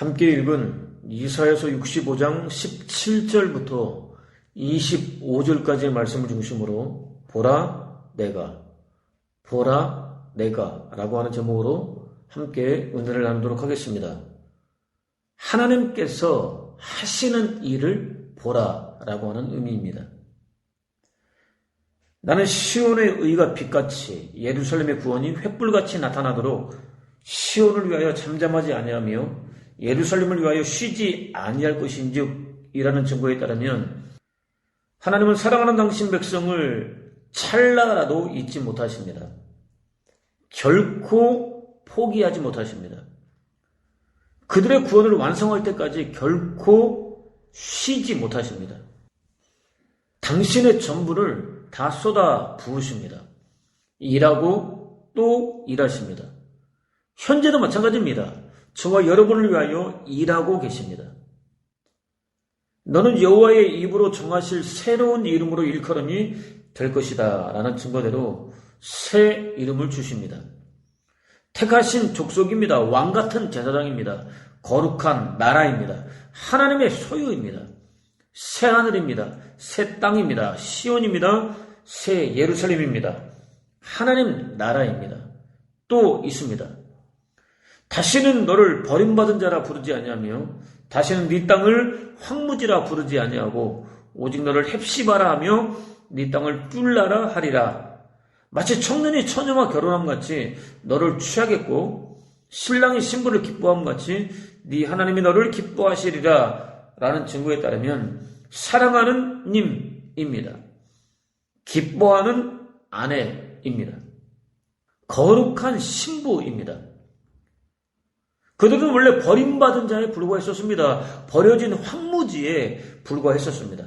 함께 읽은 이사야서 65장 17절부터 25절까지의 말씀을 중심으로 보라 내가 보라 내가 라고 하는 제목으로 함께 은혜를 나누도록 하겠습니다. 하나님께서 하시는 일을 보라 라고 하는 의미입니다. 나는 시온의 의가 빛같이 예루살렘의 구원이 횃불같이 나타나도록 시온을 위하여 잠잠하지 아니하며 예루살렘을 위하여 쉬지 아니할 것인즉 이라는 증거에 따르면 하나님은 사랑하는 당신 백성을 찰나라도 잊지 못하십니다. 결코 포기하지 못하십니다. 그들의 구원을 완성할 때까지 결코 쉬지 못하십니다. 당신의 전부를 다 쏟아 부으십니다. 일하고 또 일하십니다. 현재도 마찬가지입니다. 저와 여러분을 위하여 일하고 계십니다. 너는 여호와의 입으로 정하실 새로운 이름으로 일컬음이 될 것이다 라는 증거대로 새 이름을 주십니다. 택하신 족속입니다. 왕 같은 제사장입니다. 거룩한 나라입니다. 하나님의 소유입니다. 새 하늘입니다. 새 땅입니다. 시온입니다. 새 예루살렘입니다. 하나님 나라입니다. 또 있습니다. 다시는 너를 버림받은 자라 부르지 아니하며 다시는 네 땅을 황무지라 부르지 아니하고 오직 너를 헵시바라 하며 네 땅을 뿔라라 하리라. 마치 청년이 처녀와 결혼함 같이 너를 취하겠고 신랑이 신부를 기뻐함 같이 네 하나님이 너를 기뻐하시리라 라는 증거에 따르면 사랑하는 님입니다. 기뻐하는 아내입니다. 거룩한 신부입니다. 그들은 원래 버림받은 자에 불과했었습니다. 버려진 황무지에 불과했었습니다.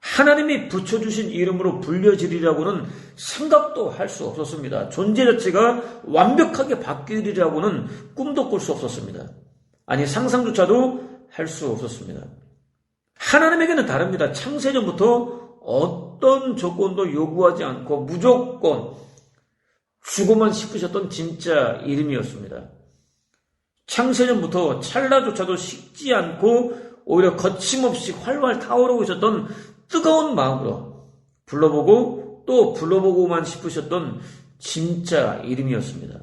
하나님이 붙여주신 이름으로 불려지리라고는 생각도 할 수 없었습니다. 존재 자체가 완벽하게 바뀌리라고는 꿈도 꿀 수 없었습니다. 아니, 상상조차도 할 수 없었습니다. 하나님에게는 다릅니다. 창세전부터 어떤 조건도 요구하지 않고 무조건 주고만 싶으셨던 진짜 이름이었습니다. 창세전부터 찰나조차도 식지 않고 오히려 거침없이 활활 타오르고 있었던 뜨거운 마음으로 불러보고 또 불러보고만 싶으셨던 진짜 이름이었습니다.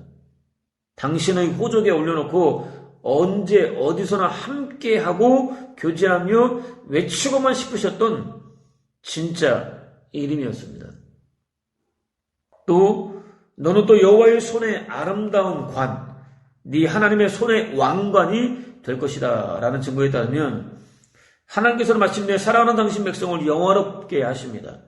당신의 호적에 올려놓고 언제 어디서나 함께하고 교제하며 외치고만 싶으셨던 진짜 이름이었습니다. 또 너는 또 여호와의 손에 아름다운 관, 네 하나님의 손의 왕관이 될 것이다 라는 증거에 따르면 하나님께서는 마침내 사랑하는 당신 백성을 영화롭게 하십니다.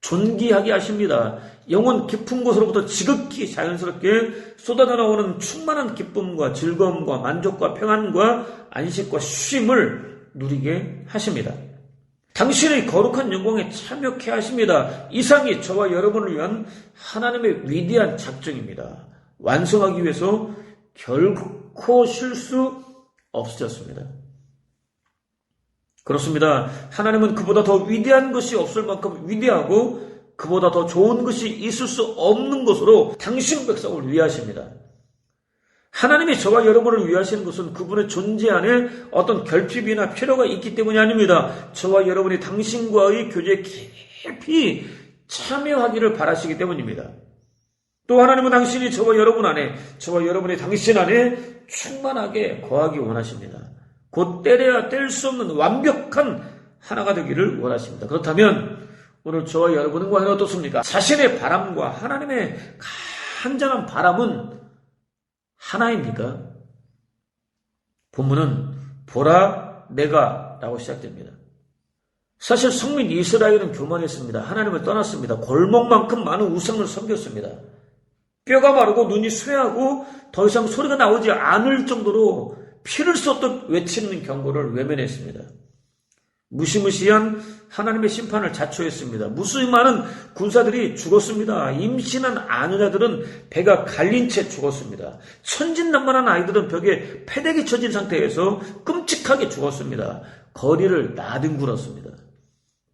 존귀하게 하십니다. 영혼 깊은 곳으로부터 지극히 자연스럽게 쏟아져 나오는 충만한 기쁨과 즐거움과 만족과 평안과 안식과 쉼을 누리게 하십니다. 당신의 거룩한 영광에 참여케 하십니다. 이상이 저와 여러분을 위한 하나님의 위대한 작정입니다. 완성하기 위해서 결코 쉴 수 없으셨습니다. 그렇습니다. 하나님은 그보다 더 위대한 것이 없을 만큼 위대하고 그보다 더 좋은 것이 있을 수 없는 것으로 당신 백성을 위하십니다. 하나님이 저와 여러분을 위하시는 것은 그분의 존재 안에 어떤 결핍이나 필요가 있기 때문이 아닙니다. 저와 여러분이 당신과의 교제에 깊이 참여하기를 바라시기 때문입니다. 또 하나님은 당신이 저와 여러분 안에, 저와 여러분이 당신 안에 충만하게 거하기 원하십니다. 곧 때려야 뗄 수 없는 완벽한 하나가 되기를 원하십니다. 그렇다면 오늘 저와 여러분은 과연 어떻습니까? 자신의 바람과 하나님의 간절한 바람은 하나입니까? 본문은 보라 내가 라고 시작됩니다. 사실 성민 이스라엘은 교만했습니다. 하나님을 떠났습니다. 골목만큼 많은 우상을 섬겼습니다. 뼈가 마르고 눈이 쇠하고 더 이상 소리가 나오지 않을 정도로 피를 쏟듯 외치는 경고를 외면했습니다. 무시무시한 하나님의 심판을 자초했습니다. 무수히 많은 군사들이 죽었습니다. 임신한 아내자들은 배가 갈린 채 죽었습니다. 천진난만한 아이들은 벽에 패대기 쳐진 상태에서 끔찍하게 죽었습니다. 거리를 나뒹굴었습니다.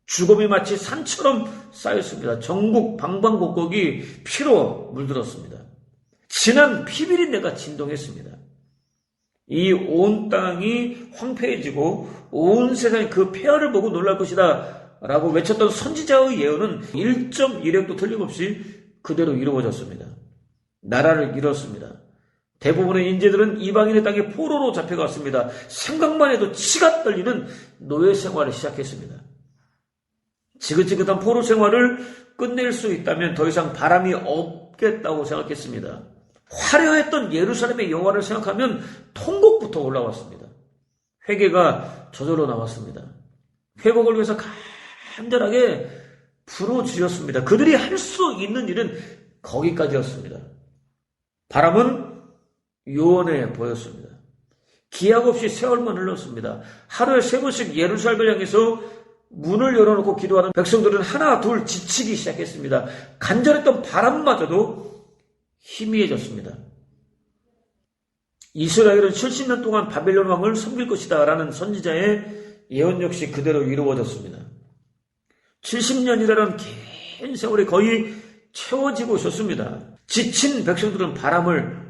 죽음이 마치 산처럼 쌓였습니다. 전국 방방곡곡이 피로 물들었습니다. 진한 피비린내가 진동했습니다. 이 온 땅이 황폐해지고 온 세상이 그 폐허를 보고 놀랄 것이다 라고 외쳤던 선지자의 예언은 1.1핵도 틀림없이 그대로 이루어졌습니다. 나라를 잃었습니다. 대부분의 인재들은 이방인의 땅에 포로로 잡혀갔습니다. 생각만 해도 치가 떨리는 노예 생활을 시작했습니다. 지긋지긋한 포로 생활을 끝낼 수 있다면 더 이상 바람이 없겠다고 생각했습니다. 화려했던 예루살렘의 영화를 생각하면 통곡부터 올라왔습니다. 회개가 저절로 나왔습니다. 회복을 위해서 간절하게 부르짖었습니다. 그들이 할 수 있는 일은 거기까지였습니다. 바람은 요원해 보였습니다. 기약 없이 세월만 흘렀습니다. 하루에 세 번씩 예루살렘을 향해서 문을 열어놓고 기도하는 백성들은 하나 둘 지치기 시작했습니다. 간절했던 바람마저도 희미해졌습니다. 이스라엘은 70년 동안 바벨론 왕을 섬길 것이다 라는 선지자의 예언 역시 그대로 이루어졌습니다. 70년이라는 긴 세월이 거의 채워지고 있었습니다. 지친 백성들은 바람을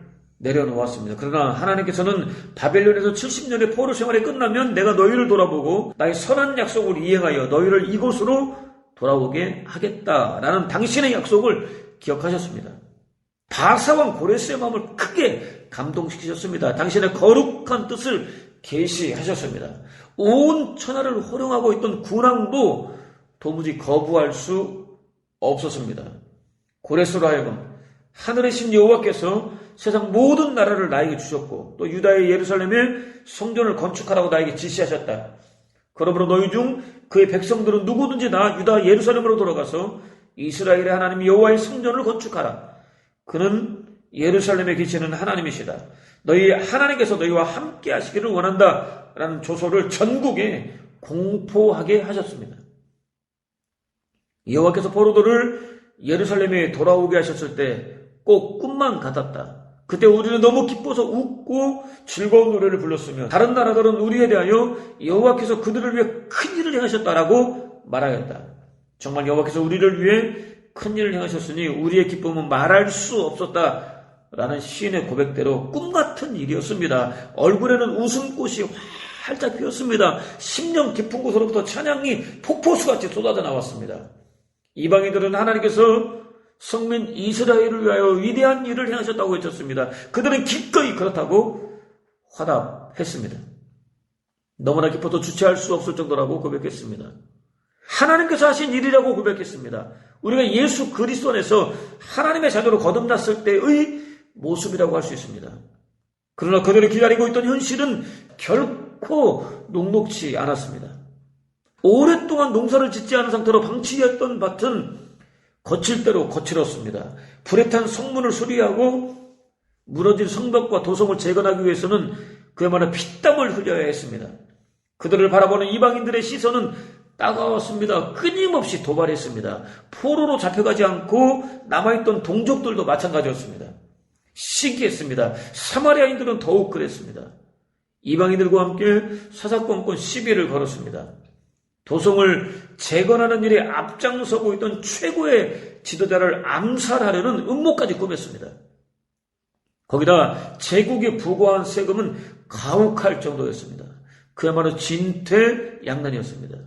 내려놓았습니다. 그러나 하나님께서는 바벨론에서 70년의 포로 생활이 끝나면 내가 너희를 돌아보고 나의 선한 약속을 이행하여 너희를 이곳으로 돌아오게 하겠다라는 당신의 약속을 기억하셨습니다. 바사왕 고레스의 마음을 크게 감동시키셨습니다. 당신의 거룩한 뜻을 계시하셨습니다. 온 천하를 호령하고 있던 군왕도 도무지 거부할 수 없었습니다. 고레스로 하여금 하늘의 신 여호와께서 세상 모든 나라를 나에게 주셨고 또 유다의 예루살렘에 성전을 건축하라고 나에게 지시하셨다. 그러므로 너희 중 그의 백성들은 누구든지 나 유다 예루살렘으로 돌아가서 이스라엘의 하나님 여호와의 성전을 건축하라. 그는 예루살렘에 계시는 하나님이시다. 너희 하나님께서 너희와 함께 하시기를 원한다. 라는 조소를 전국에 공포하게 하셨습니다. 여호와께서 포로들을 예루살렘에 돌아오게 하셨을 때 꼭 꿈만 같았다. 그때 우리는 너무 기뻐서 웃고 즐거운 노래를 불렀으며 다른 나라들은 우리에 대하여 여호와께서 그들을 위해 큰 일을 행하셨다라고 말하였다. 정말 여호와께서 우리를 위해 큰 일을 행하셨으니 우리의 기쁨은 말할 수 없었다. 라는 시인의 고백대로 꿈 같은 일이었습니다. 얼굴에는 웃음꽃이 활짝 피었습니다. 심령 깊은 곳으로부터 찬양이 폭포수같이 쏟아져 나왔습니다. 이방인들은 하나님께서 성민 이스라엘을 위하여 위대한 일을 행하셨다고 외쳤습니다. 그들은 기꺼이 그렇다고 화답했습니다. 너무나 기뻐도 주체할 수 없을 정도라고 고백했습니다. 하나님께서 하신 일이라고 고백했습니다. 우리가 예수 그리스도 안에서 하나님의 자녀로 거듭났을 때의 모습이라고 할 수 있습니다. 그러나 그들이 기다리고 있던 현실은 결코 녹록치 않았습니다. 오랫동안 농사를 짓지 않은 상태로 방치했던 밭은 거칠 대로 거칠었습니다. 불에 탄 성문을 수리하고 무너진 성벽과 도성을 재건하기 위해서는 그야말로 피땀을 흘려야 했습니다. 그들을 바라보는 이방인들의 시선은 따가웠습니다. 끊임없이 도발했습니다. 포로로 잡혀가지 않고 남아있던 동족들도 마찬가지였습니다. 시기했습니다. 사마리아인들은 더욱 그랬습니다. 이방인들과 함께 사사건건 시비를 걸었습니다. 도성을 재건하는 일에 앞장서고 있던 최고의 지도자를 암살하려는 음모까지 꾸몄습니다. 거기다 제국에 부과한 세금은 가혹할 정도였습니다. 그야말로 진퇴양난이었습니다.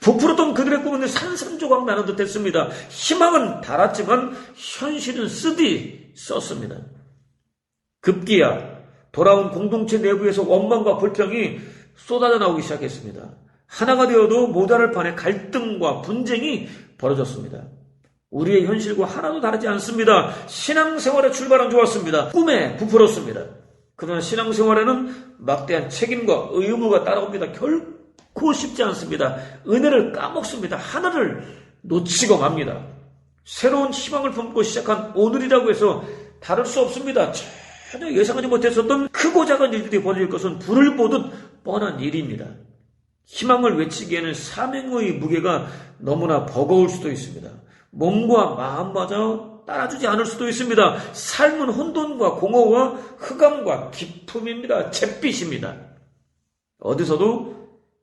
부풀었던 그들의 꿈은 산산조각 나는 듯 했습니다. 희망은 달았지만 현실은 쓰디 썼습니다. 급기야 돌아온 공동체 내부에서 원망과 불평이 쏟아져 나오기 시작했습니다. 하나가 되어도 모자랄 판에 갈등과 분쟁이 벌어졌습니다. 우리의 현실과 하나도 다르지 않습니다. 신앙생활의 출발은 좋았습니다. 꿈에 부풀었습니다. 그러나 신앙생활에는 막대한 책임과 의무가 따라옵니다. 결코 쉽지 않습니다. 은혜를 까먹습니다. 하늘을 놓치고 맙니다. 새로운 희망을 품고 시작한 오늘이라고 해서 다를 수 없습니다. 전혀 예상하지 못했었던 크고 작은 일들이 벌어질 것은 불을 보듯 뻔한 일입니다. 희망을 외치기에는 사명의 무게가 너무나 버거울 수도 있습니다. 몸과 마음마저 따라주지 않을 수도 있습니다. 삶은 혼돈과 공허와 흑암과 기품입니다. 잿빛입니다. 어디서도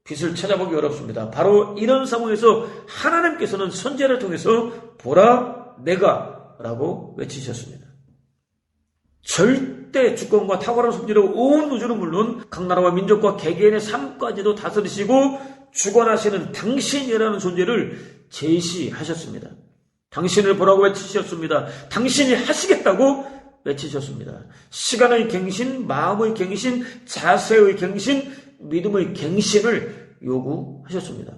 빛을 찾아보기 어렵습니다. 바로 이런 상황에서 하나님께서는 선제를 통해서 보라 내가 라고 외치셨습니다. 절 절대 주권과 탁월한 섭리로 온 우주는 물론 각 나라와 민족과 개개인의 삶까지도 다스리시고 주관하시는 당신이라는 존재를 제시하셨습니다. 당신을 보라고 외치셨습니다. 당신이 하시겠다고 외치셨습니다. 시간의 갱신, 마음의 갱신, 자세의 갱신, 믿음의 갱신을 요구하셨습니다.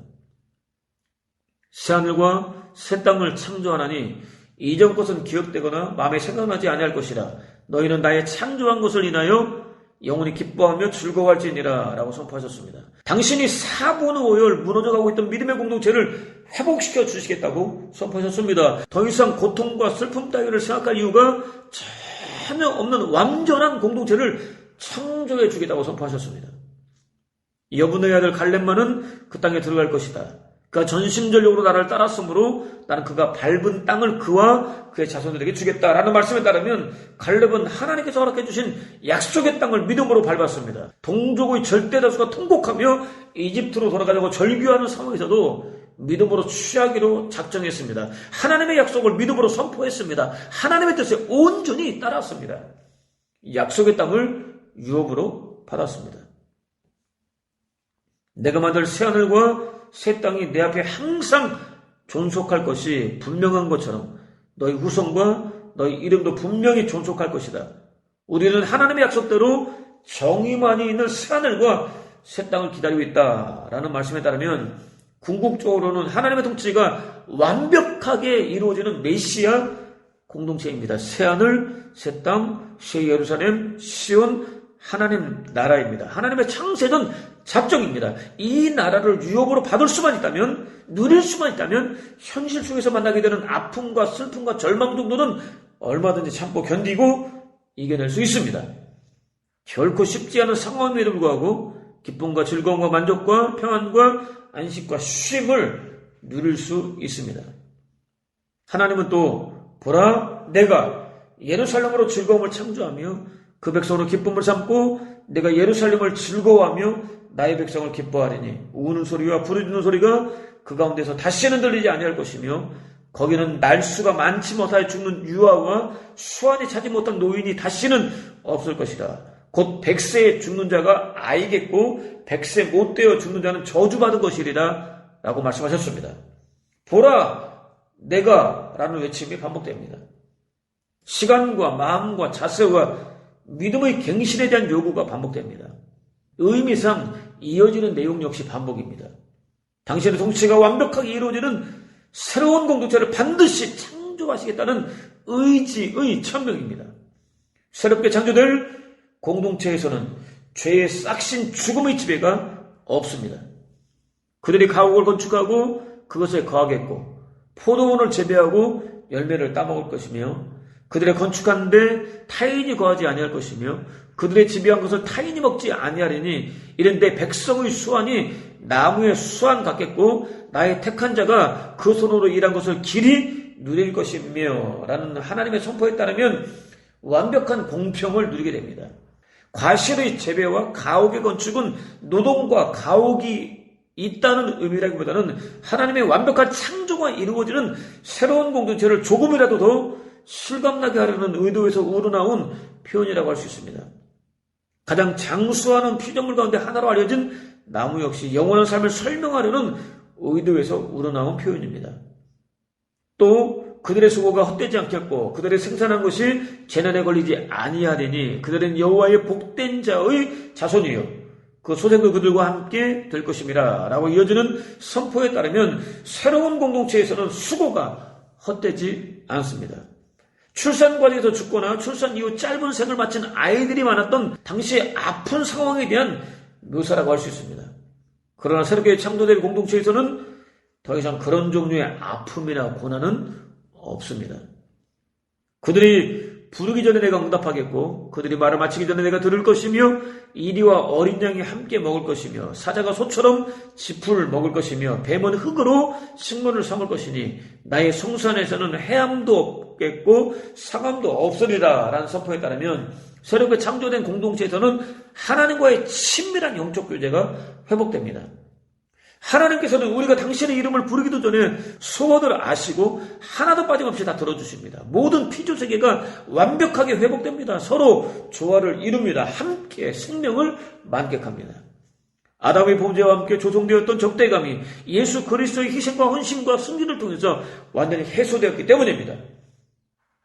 새하늘과 새 땅을 창조하나니 이전 것은 기억되거나 마음에 생각나지 아니할 것이라 너희는 나의 창조한 것을 인하여 영원히 기뻐하며 즐거워할지니라 라고 선포하셨습니다. 당신이 사분의 오열 무너져가고 있던 믿음의 공동체를 회복시켜 주시겠다고 선포하셨습니다. 더 이상 고통과 슬픔 따위를 생각할 이유가 전혀 없는 완전한 공동체를 창조해 주겠다고 선포하셨습니다. 여분의 아들 갈렙만은 그 땅에 들어갈 것이다. 그가 전심전력으로 나를 따랐으므로 나는 그가 밟은 땅을 그와 그의 자손들에게 주겠다라는 말씀에 따르면 갈렙은 하나님께서 허락해 주신 약속의 땅을 믿음으로 밟았습니다. 동족의 절대 다수가 통곡하며 이집트로 돌아가려고 절규하는 상황에서도 믿음으로 취하기로 작정했습니다. 하나님의 약속을 믿음으로 선포했습니다. 하나님의 뜻에 온전히 따랐습니다. 약속의 땅을 유업으로 받았습니다. 내가 만들 새하늘과 새 땅이 내 앞에 항상 존속할 것이 분명한 것처럼 너희 후손과 너희 이름도 분명히 존속할 것이다. 우리는 하나님의 약속대로 정의만이 있는 새 하늘과 새 땅을 기다리고 있다라는 말씀에 따르면 궁극적으로는 하나님의 통치가 완벽하게 이루어지는 메시아 공동체입니다. 새 하늘, 새 땅, 새 예루살렘, 시온, 하나님 나라입니다. 하나님의 창세전 작정입니다. 이 나라를 유업으로 받을 수만 있다면, 누릴 수만 있다면, 현실 속에서 만나게 되는 아픔과 슬픔과 절망 정도는 얼마든지 참고 견디고 이겨낼 수 있습니다. 결코 쉽지 않은 상황임에도 불구하고 기쁨과 즐거움과 만족과 평안과 안식과 쉼을 누릴 수 있습니다. 하나님은 또 보라 내가 예루살렘으로 즐거움을 창조하며 그 백성으로 기쁨을 삼고 내가 예루살렘을 즐거워하며 나의 백성을 기뻐하리니 우는 소리와 부르짖는 소리가 그 가운데서 다시는 들리지 아니할 것이며 거기는 날수가 많지 못하여 죽는 유아와 수완이 차지 못한 노인이 다시는 없을 것이다. 곧 백세에 죽는 자가 아이겠고 백세 못 되어 죽는 자는 저주받은 것이리라 라고 말씀하셨습니다. 보라 내가 라는 외침이 반복됩니다. 시간과 마음과 자세와 믿음의 갱신에 대한 요구가 반복됩니다. 의미상 이어지는 내용 역시 반복입니다. 당신의 통치가 완벽하게 이루어지는 새로운 공동체를 반드시 창조하시겠다는 의지의 천명입니다. 새롭게 창조될 공동체에서는 죄의 싹신 죽음의 지배가 없습니다. 그들이 가옥을 건축하고 그것에 거하겠고 포도원을 재배하고 열매를 따먹을 것이며 그들의 건축한데 타인이 거하지 아니할 것이며 그들의 지배한 것을 타인이 먹지 아니하리니 이런 내 백성의 수완이 나무의 수완 같겠고 나의 택한 자가 그 손으로 일한 것을 길이 누릴 것이며 라는 하나님의 선포에 따르면 완벽한 공평을 누리게 됩니다. 과실의 재배와 가옥의 건축은 노동과 가옥이 있다는 의미라기보다는 하나님의 완벽한 창조가 이루어지는 새로운 공동체를 조금이라도 더 실감나게 하려는 의도에서 우러나온 표현이라고 할 수 있습니다. 가장 장수하는 피조물 가운데 하나로 알려진 나무 역시 영원한 삶을 설명하려는 의도에서 우러나온 표현입니다. 또 그들의 수고가 헛되지 않겠고 그들의 생산한 것이 재난에 걸리지 아니하되니 그들은 여호와의 복된 자의 자손이요 그 소생도 그들과 함께 될 것임이라 라고 이어지는 선포에 따르면 새로운 공동체에서는 수고가 헛되지 않습니다. 출산 과정에서 죽거나 출산 이후 짧은 생을 마친 아이들이 많았던 당시의 아픈 상황에 대한 묘사라고 할 수 있습니다. 그러나 새롭게 창조될 공동체에서는 더 이상 그런 종류의 아픔이나 고난은 없습니다. 그들이 부르기 전에 내가 응답하겠고 그들이 말을 마치기 전에 내가 들을 것이며 이리와 어린 양이 함께 먹을 것이며 사자가 소처럼 짚을 먹을 것이며 뱀은 흙으로 식물을 삼을 것이니 나의 성산에서는 해함도 없겠고 상함도 없으리라 라는 선포에 따르면 새롭게 창조된 공동체에서는 하나님과의 친밀한 영적 교제가 회복됩니다. 하나님께서는 우리가 당신의 이름을 부르기도 전에 소원을 아시고 하나도 빠짐없이 다 들어주십니다. 모든 피조 세계가 완벽하게 회복됩니다. 서로 조화를 이룹니다. 함께 생명을 만끽합니다. 아담의 범죄와 함께 조성되었던 적대감이 예수 그리스도의 희생과 헌신과 승리를 통해서 완전히 해소되었기 때문입니다.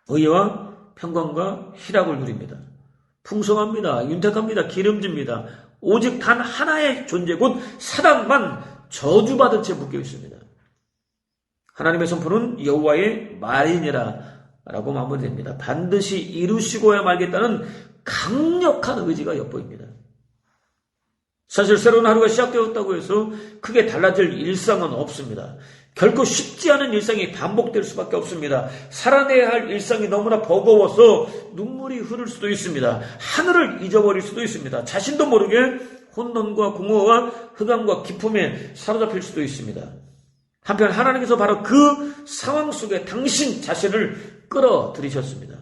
의와 평강과 희락을 누립니다. 풍성합니다. 윤택합니다. 기름집니다. 오직 단 하나의 존재 곧 사단만 저주받은 채 묶여 있습니다. 하나님의 선포는 여호와의 말이니라 라고 마무리됩니다. 반드시 이루시고야 말겠다는 강력한 의지가 엿보입니다. 사실 새로운 하루가 시작되었다고 해서 크게 달라질 일상은 없습니다. 결코 쉽지 않은 일상이 반복될 수밖에 없습니다. 살아내야 할 일상이 너무나 버거워서 눈물이 흐를 수도 있습니다. 하늘을 잊어버릴 수도 있습니다. 자신도 모르게 혼돈과 공허와 흑암과 기품에 사로잡힐 수도 있습니다. 한편 하나님께서 바로 그 상황 속에 당신 자신을 끌어들이셨습니다.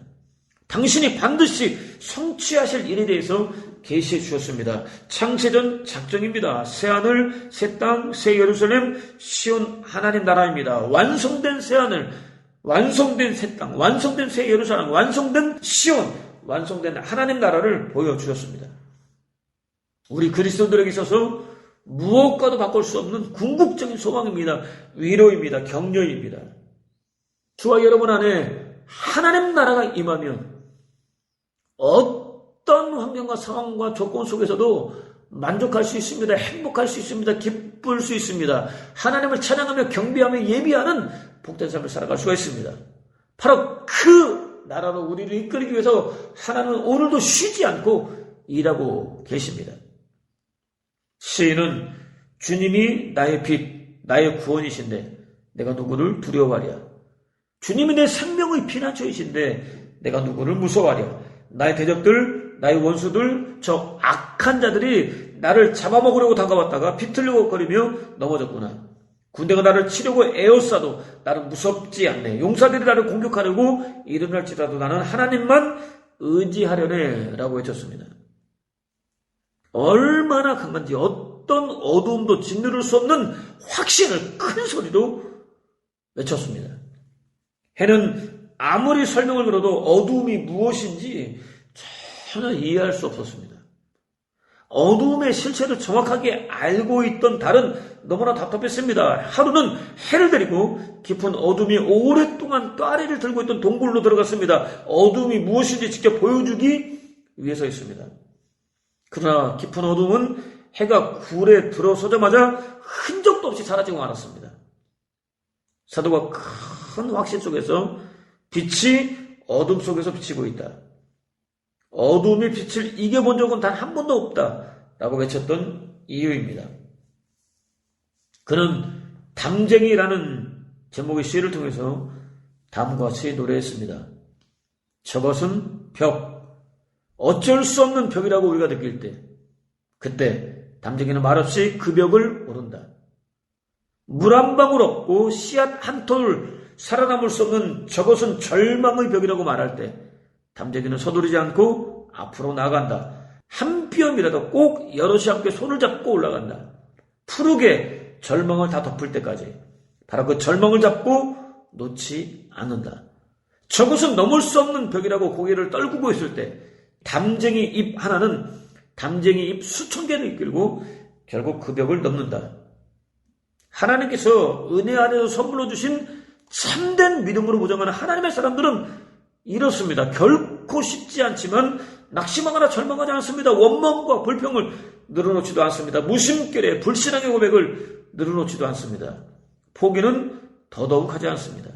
당신이 반드시 성취하실 일에 대해서 계시해 주셨습니다. 창세전 작정입니다. 새하늘, 새 땅, 새 예루살렘, 시온 하나님 나라입니다. 완성된 새하늘, 완성된 새 땅, 완성된 새 예루살렘, 완성된 시온, 완성된 하나님 나라를 보여주셨습니다. 우리 그리스도들에게 있어서 무엇과도 바꿀 수 없는 궁극적인 소망입니다. 위로입니다. 격려입니다. 저와 여러분 안에 하나님 나라가 임하면 어떤 환경과 상황과 조건 속에서도 만족할 수 있습니다. 행복할 수 있습니다. 기쁠 수 있습니다. 하나님을 찬양하며 경배하며 예비하는 복된 삶을 살아갈 수가 있습니다. 바로 그 나라로 우리를 이끌기 위해서 하나님은 오늘도 쉬지 않고 일하고 계십니다. 시인은 주님이 나의 빛, 나의 구원이신데 내가 누구를 두려워하랴. 주님이 내 생명의 피난처이신데 내가 누구를 무서워하랴. 나의 대적들, 나의 원수들, 저 악한 자들이 나를 잡아먹으려고 다가왔다가 비틀려고 거리며 넘어졌구나. 군대가 나를 치려고 에워싸도 나는 무섭지 않네. 용사들이 나를 공격하려고 일어날지라도 나는 하나님만 의지하려네. 라고 외쳤습니다. 얼마나 강한지 어떤 어두움도 짓누를 수 없는 확신을 큰 소리로 외쳤습니다. 해는 아무리 설명을 들어도 어두움이 무엇인지 전혀 이해할 수 없었습니다. 어두움의 실체를 정확하게 알고 있던 달은 너무나 답답했습니다. 하루는 해를 데리고 깊은 어둠이 오랫동안 따리를 들고 있던 동굴로 들어갔습니다. 어둠이 무엇인지 직접 보여주기 위해서였습니다. 그러나 깊은 어둠은 해가 굴에 들어서자마자 흔적도 없이 사라지고 말았습니다. 사도가 큰 확신 속에서 빛이 어둠 속에서 비치고 있다. 어둠의 빛을 이겨본 적은 단 한 번도 없다. 라고 외쳤던 이유입니다. 그는 담쟁이라는 제목의 시를 통해서 다음과 같이 노래했습니다. 저것은 벽, 어쩔 수 없는 벽이라고 우리가 느낄 때, 그때 담쟁이는 말없이 그 벽을 오른다. 물 한 방울 없고 씨앗 한 톨 살아남을 수 없는 저것은 절망의 벽이라고 말할 때, 담쟁이는 서두르지 않고 앞으로 나간다. 한 뼘이라도 꼭 여럿이 함께 손을 잡고 올라간다. 푸르게 절망을 다 덮을 때까지. 바로 그 절망을 잡고 놓지 않는다. 저것은 넘을 수 없는 벽이라고 고개를 떨구고 있을 때 담쟁이 잎 하나는 담쟁이 잎 수천 개를 이끌고 결국 그 벽을 넘는다. 하나님께서 은혜 안에서 선물로 주신 참된 믿음으로 보장하는 하나님의 사람들은 이렇습니다. 결코 쉽지 않지만 낙심하거나 절망하지 않습니다. 원망과 불평을 늘어놓지도 않습니다. 무심결에 불신앙의 고백을 늘어놓지도 않습니다. 포기는 더더욱 하지 않습니다.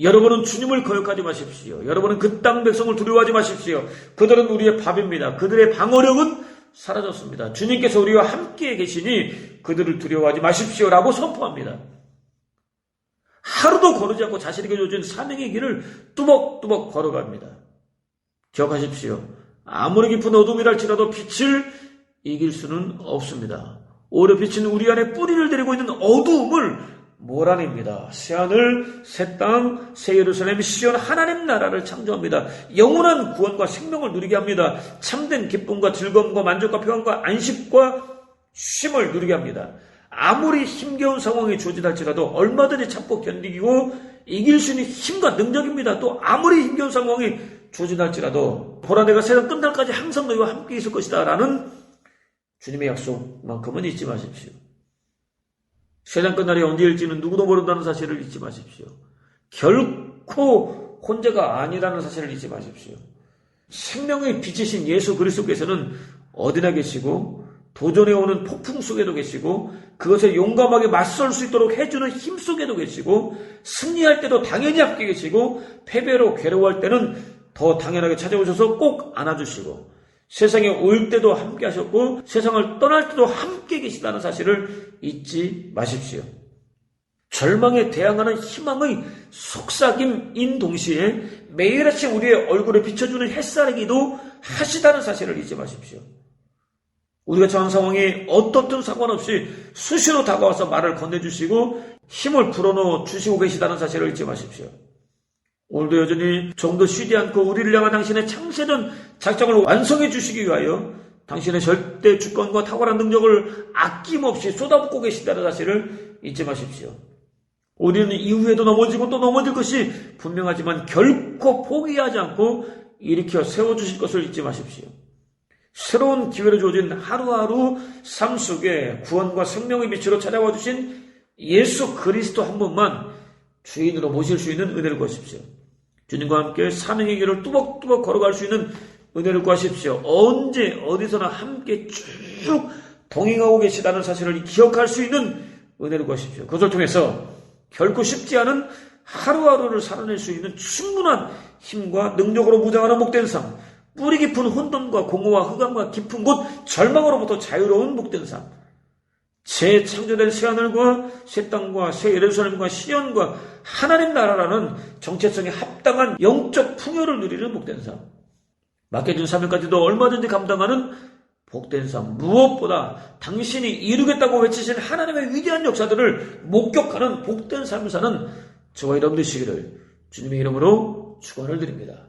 여러분은 주님을 거역하지 마십시오. 여러분은 그 땅 백성을 두려워하지 마십시오. 그들은 우리의 밥입니다. 그들의 방어력은 사라졌습니다. 주님께서 우리와 함께 계시니 그들을 두려워하지 마십시오라고 선포합니다. 하루도 거르지 않고 자신에게 주어진 사명의 길을 뚜벅뚜벅 걸어갑니다. 기억하십시오. 아무리 깊은 어둠이랄지라도 빛을 이길 수는 없습니다. 오히려 빛은 우리 안에 뿌리를 데리고 있는 어두움을 몰아냅니다. 새하늘, 새 땅, 새 예루살렘, 시온 하나님 나라를 창조합니다. 영원한 구원과 생명을 누리게 합니다. 참된 기쁨과 즐거움과 만족과 평안과 안식과 쉼을 누리게 합니다. 아무리 힘겨운 상황이 조진할지라도 얼마든지 참고 견디고 이길 수 있는 힘과 능력입니다. 또 아무리 힘겨운 상황이 조진할지라도 보라 내가 세상 끝날까지 항상 너희와 함께 있을 것이다 라는 주님의 약속만큼은 잊지 마십시오. 세상 끝날이 언제일지는 누구도 모른다는 사실을 잊지 마십시오. 결코 혼자가 아니라는 사실을 잊지 마십시오. 생명의 빛이신 예수 그리스도께서는 어디나 계시고 도전해 오는 폭풍 속에도 계시고 그것에 용감하게 맞설 수 있도록 해주는 힘 속에도 계시고 승리할 때도 당연히 함께 계시고 패배로 괴로워할 때는 더 당연하게 찾아오셔서 꼭 안아주시고 세상에 올 때도 함께 하셨고 세상을 떠날 때도 함께 계시다는 사실을 잊지 마십시오. 절망에 대항하는 희망의 속삭임인 동시에 매일 아침 우리의 얼굴에 비춰주는 햇살이기도 하시다는 사실을 잊지 마십시오. 우리가 처한 상황이 어떻든 상관없이 수시로 다가와서 말을 건네주시고 힘을 불어넣어 주시고 계시다는 사실을 잊지 마십시오. 오늘도 여전히 좀더 쉬지 않고 우리를 향한 당신의 창세전 작정을 완성해 주시기 위하여 당신의 절대 주권과 탁월한 능력을 아낌없이 쏟아붓고 계신다는 사실을 잊지 마십시오. 우리는 이후에도 넘어지고 또 넘어질 것이 분명하지만 결코 포기하지 않고 일으켜 세워주실 것을 잊지 마십시오. 새로운 기회로 주어진 하루하루 삶 속에 구원과 생명의 빛으로 찾아와 주신 예수 그리스도 한 분만 주인으로 모실 수 있는 은혜를 구하십시오. 주님과 함께 사명의 길을 뚜벅뚜벅 걸어갈 수 있는 은혜를 구하십시오. 언제 어디서나 함께 쭉 동행하고 계시다는 사실을 기억할 수 있는 은혜를 구하십시오. 그것을 통해서 결코 쉽지 않은 하루하루를 살아낼 수 있는 충분한 힘과 능력으로 무장하는 목된 삶, 뿌리 깊은 혼돈과 공허와 흑암과 깊은 곳 절망으로부터 자유로운 목된 삶, 재창조된 새 하늘과 새 땅과 새 예루살렘과 시연과 하나님 나라라는 정체성에 합당한 영적 풍요를 누리는 복된 삶. 맡겨진 사명까지도 얼마든지 감당하는 복된 삶. 무엇보다 당신이 이루겠다고 외치신 하나님의 위대한 역사들을 목격하는 복된 삶을 사는 저와 여러분 되시기를 주님의 이름으로 축원을 드립니다.